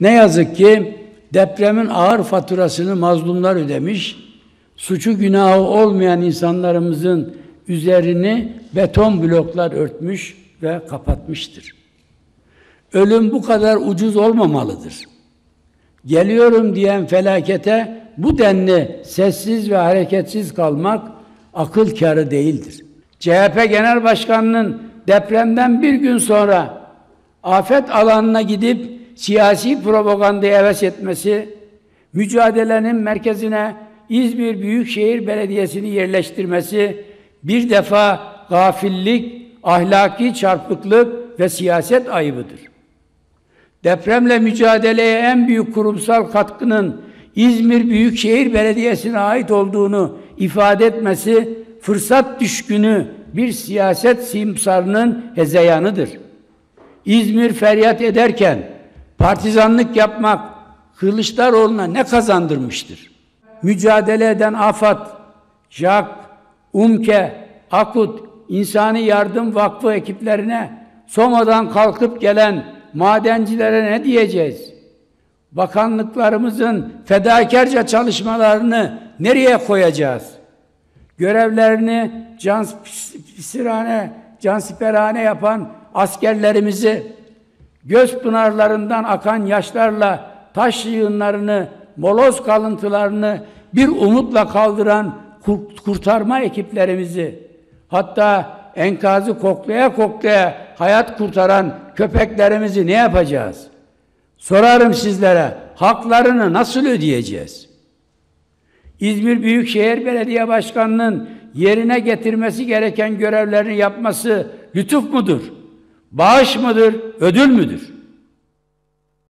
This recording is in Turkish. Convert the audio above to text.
Ne yazık ki depremin ağır faturasını mazlumlar ödemiş, suçu günahı olmayan insanlarımızın üzerini beton bloklar örtmüş ve kapatmıştır. Ölüm bu kadar ucuz olmamalıdır. Geliyorum diyen felakete bu denli sessiz ve hareketsiz kalmak akıl kârı değildir. CHP Genel Başkanı'nın depremden bir gün sonra afet alanına gidip siyasi propagandaya heves etmesi, mücadelenin merkezine İzmir Büyükşehir Belediyesi'ni yerleştirmesi bir defa gafillik, ahlaki çarpıklık ve siyaset ayıbıdır. Depremle mücadeleye en büyük kurumsal katkının İzmir Büyükşehir Belediyesi'ne ait olduğunu ifade etmesi fırsat düşkünü bir siyaset simsarının hezeyanıdır. İzmir feryat ederken partizanlık yapmak Kılıçdaroğlu'na ne kazandırmıştır? Mücadele eden AFAD, JAK, UMKE, AKUT, İnsani Yardım Vakfı ekiplerine Soma'dan kalkıp gelen madencilere ne diyeceğiz? Bakanlıklarımızın fedakarca çalışmalarını nereye koyacağız? Görevlerini can pisirhane, cansiperhane yapan askerlerimizi göz pınarlarından akan yaşlarla taş yığınlarını, moloz kalıntılarını bir umutla kaldıran kurtarma ekiplerimizi hatta enkazı koklaya koklaya hayat kurtaran köpeklerimizi ne yapacağız? Sorarım sizlere, haklarını nasıl ödeyeceğiz? İzmir Büyükşehir Belediye Başkanı'nın yerine getirmesi gereken görevlerini yapması lütuf mudur? Bağış mıdır? Ödül müdür?